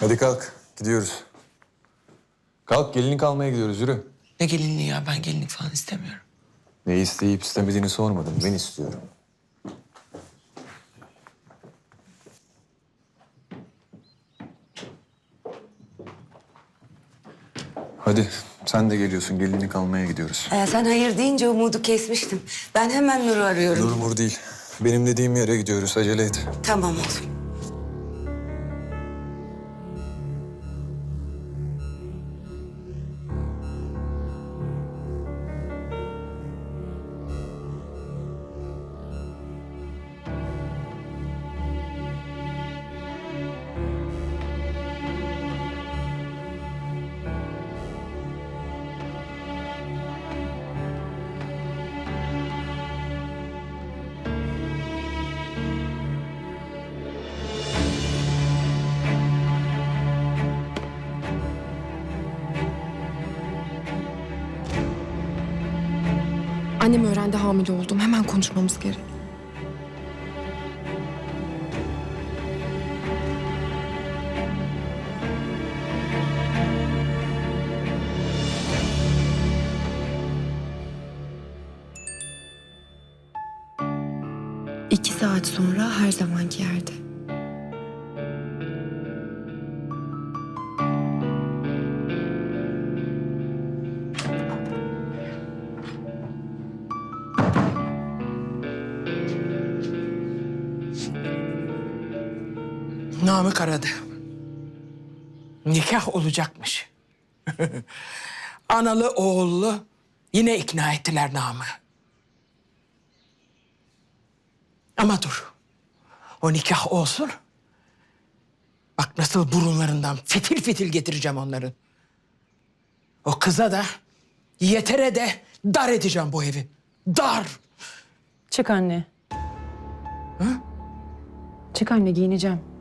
Hadi kalk, gidiyoruz. Kalk, gelinlik almaya gidiyoruz, yürü. Ne gelinliği ya ben gelinlik falan istemiyorum. Ne isteyip istemediğini sormadım, ben istiyorum. Hadi, sen de geliyorsun, gelinlik almaya gidiyoruz. Ee, sen hayır deyince umudu kesmiştim. Ben hemen Nur'u arıyorum. Dur Mur değil, benim dediğim yere gidiyoruz, acele et. Tamam oğlum. Annem öğrendi hamile oldum. Hemen konuşmamız gerek. İki saat sonra her zamanki yerde. Namık aradı. Nikah olacakmış. Analı oğullu yine ikna ettiler Namı. Ama dur. O nikah olsun. Bak nasıl burunlarından fitil fitil getireceğim onların. O kıza da yetere de dar edeceğim bu evi. Dar. Çık anne. Çık anne giyineceğim.